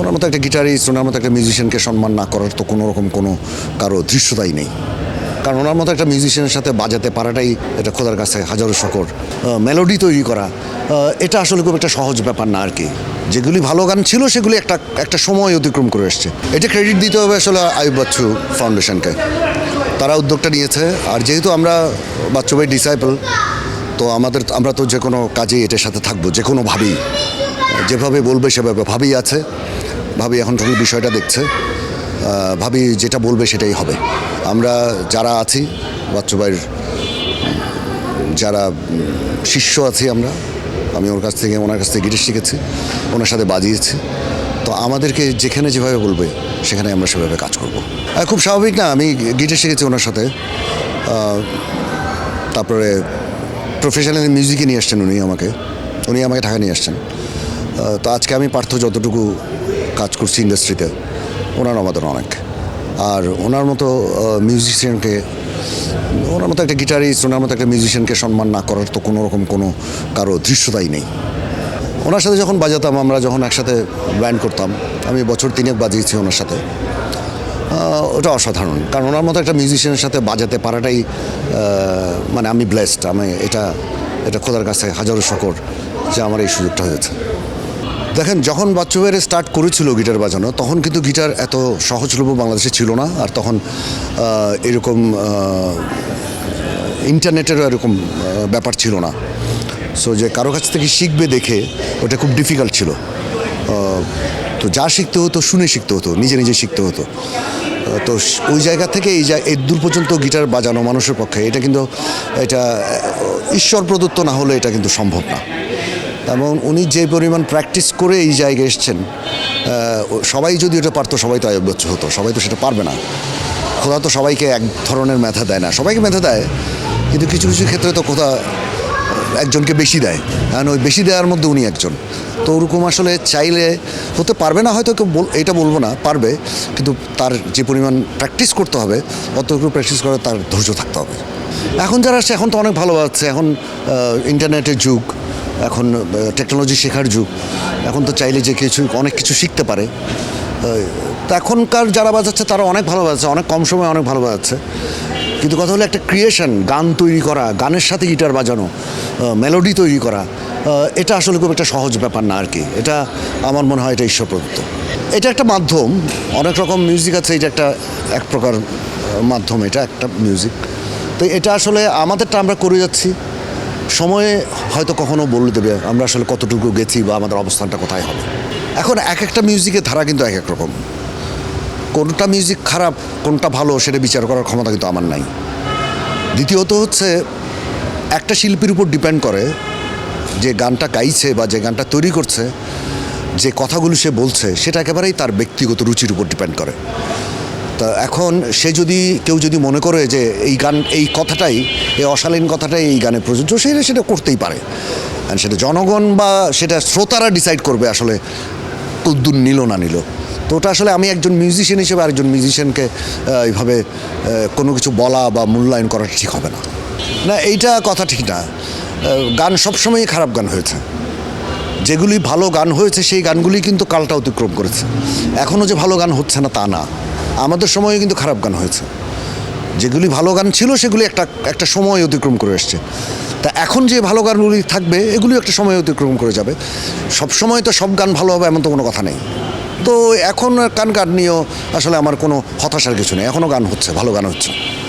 ওনার মতো একটা গিটারিস্ট ওনার মতো একটা মিউজিশিয়ানকে সম্মান না করার তো কোনো রকম কোনো কারও দৃশ্যতাই নেই। কারণ ওনার মতো একটা মিউজিশিয়ানের সাথে বাজাতে পারাটাই এটা খোদার কাছে হাজারো শকর। মেলোডি তৈরি করা এটা আসলে খুব একটা সহজ ব্যাপার না আর কি। যেগুলি ভালো গান ছিল, সেগুলি একটা একটা সময় অতিক্রম করে এসছে। এটা ক্রেডিট দিতে হবে আসলে আয়ুব বাচ্চু ফাউন্ডেশনকে তারা উদ্যোগটা নিয়েছে, আর যেহেতু আমরা বাচ্চু ভাই ডিসাইপল তো আমাদের, আমরা তো যে কোনো কাজেই এটার সাথে থাকব, যে কোনোভাবেই যেভাবে বলবে সেভাবে ভাবেই আছে। ভাবি এখন টোটাল বিষয়টা দেখছে। ভাবি যেটা বলবে সেটাই হবে। আমরা যারা আছি, বাচ্চু ভাইয়ের, যারা শিষ্য আছি আমরা, আমি ওর কাছ থেকে, ওনার কাছ থেকে গিটার শিখেছি, ওনার সাথে বাজিয়েছি। তো আমাদেরকে যেখানে যেভাবে বলবে, সেখানে আমরা সেভাবে কাজ করব। খুব স্বাভাবিক না, আমি গিটার শিখেছি ওনার সাথে। তারপরে প্রফেশনাল মিউজিকে নিয়ে আসছেন উনি আমাকে। উনি আমাকে ঢাকা নিয়ে আসছেন। তো আজকে আমি পার্থ যতটুকু কাজ করছি ইন্ডাস্ট্রিতে ওনার আমাদের অনেক। আর ওনার মতো মিউজিশিয়ানকে ওনার মতো একটা গিটারিস্ট ওনার মতো একটা মিউজিশিয়ানকে সম্মান না করার তো কোনো রকম কোনো কারও দৃশ্যতাই নেই। ওনার সাথে যখন বাজাতাম, আমরা যখন একসাথে ব্যান্ড করতাম, আমি বছর তিনেক বাজিয়েছি ওনার সাথে। ওটা অসাধারণ। কারণ ওনার মতো একটা মিউজিশিয়ানের সাথে বাজাতে পারাটাই মানে আমি ব্লেসড আমি এটা এটা খোদার কাছে হাজারো শকর যে আমার এই সুযোগটা হয়েছে। দেখেন, যখন বাচ্চুবের স্টার্ট করেছিল গিটার বাজানো, তখন কিন্তু গিটার এত সহজলভ্য বাংলাদেশে ছিল না, আর তখন এরকম ইন্টারনেটেরও এরকম ব্যাপার ছিল না। সো যে কারও কাছ থেকে শিখবে দেখে, ওটা খুব ডিফিকাল্ট ছিল। তো যা শিখতে হতো, শুনে শিখতে হতো, নিজে নিজে শিখতে হতো। তো ওই জায়গা থেকে এই যা এই দূর পর্যন্ত গিটার বাজানো মানুষের পক্ষে, এটা কিন্তু, এটা, ঈশ্বর প্রদত্ত না হলে এটা কিন্তু সম্ভব না। এবং উনি যে পরিমাণ প্র্যাকটিস করে এই জায়গায় এসছেন সবাই যদি এটা পারতো, সবাই তো আয়ব হতো, সবাই তো সেটা পারবে না। খোদা তো সবাইকে এক ধরনের মেধা দেয় না, সবাইকে মেধা দেয়, কিন্তু কিছু কিছু ক্ষেত্রে তো কোথা একজনকে বেশি দেয়। কারণ ওই বেশি দেওয়ার মধ্যে উনি একজন। তো ওরকম আসলে চাইলে হতে পারবে না, হয়তো কেউ এটা বলব না, পারবে, কিন্তু তার যে পরিমাণ প্র্যাকটিস করতে হবে, অতটুকু প্র্যাকটিস করে তার ধৈর্য থাকতে হবে। এখন যারা আসছে, এখন তো অনেক ভালো আছে, এখন ইন্টারনেটের যুগ এখন টেকনোলজি শেখার যুগ। এখন তো চাইলে যে কিছু, অনেক কিছু শিখতে পারে। তো এখনকার যারা বাজাচ্ছে, তারা অনেক ভালো বাজাচ্ছে, অনেক কম সময়ে অনেক ভালো বাজাচ্ছে। কিন্তু কথা হলো একটা ক্রিয়েশন গান তৈরি করা, গানের সাথে গিটার বাজানো মেলোডি তৈরি করা এটা আসলে খুব একটা সহজ ব্যাপার না আর কি। এটা আমার মনে হয় এটা ঈশ্বর প্রদত্ত এটা একটা মাধ্যম, অনেক রকম মিউজিক আছে, এটা একটা এক প্রকার মাধ্যম, এটা একটা মিউজিক তো এটা আসলে আমাদেরটা আমরা করে যাচ্ছি। সময়ে হয়তো কখনো বলে দেবে, আমরা আসলে কতটুকু গেছি বা আমাদের অবস্থানটা কোথায় হবে। এখন এক একটা মিউজিকের ধারা কিন্তু এক এক রকম। কোনটা মিউজিক খারাপ, কোনটা ভালো সেটা বিচার করার ক্ষমতা কিন্তু আমার নাই। দ্বিতীয়ত হচ্ছে, একটা শিল্পীর উপর ডিপেন্ড করে যে গানটা গাইছে বা যে গানটা তৈরি করছে, যে কথাগুলো সে বলছে, সেটা একেবারেই তার ব্যক্তিগত রুচির উপর ডিপেন্ড করে। তা এখন সে যদি, কেউ যদি মনে করে যে এই গান, এই কথাটাই, এই অশালীন কথাটাই এই গানে প্রযোজ্য, সে সেটা করতেই পারে। সেটা জনগণ বা সেটা শ্রোতারা ডিসাইড করবে আসলে কদ্দুর নিল না নিল। তো ওটা আসলে আমি একজন মিউজিশিয়ান হিসেবে আরেকজন মিউজিশিয়ানকে এইভাবে কোনো কিছু বলা বা মূল্যায়ন করা ঠিক হবে না। না, এইটা কথা ঠিক না। গান সবসময়ই খারাপ গান হয়েছে। যেগুলি ভালো গান হয়েছে, সেই গানগুলি কিন্তু কালটা অতিক্রম করেছে। এখনও যে ভালো গান হচ্ছে না, তা না। আমাদের সময়ে কিন্তু খারাপ গান হয়েছে। যেগুলি ভালো গান ছিল, সেগুলি একটা একটা সময় অতিক্রম করে এসছে। তা এখন যে ভালো গানগুলি থাকবে এগুলি একটা সময় অতিক্রম করে যাবে। সব সময় তো সব গান ভালো হবে এমন তো কোনো কথা নেই। তো এখন কান গান নিয়েও আসলে আমার কোনো হতাশার কিছু নেই। এখনও গান হচ্ছে, ভালো গান হচ্ছে।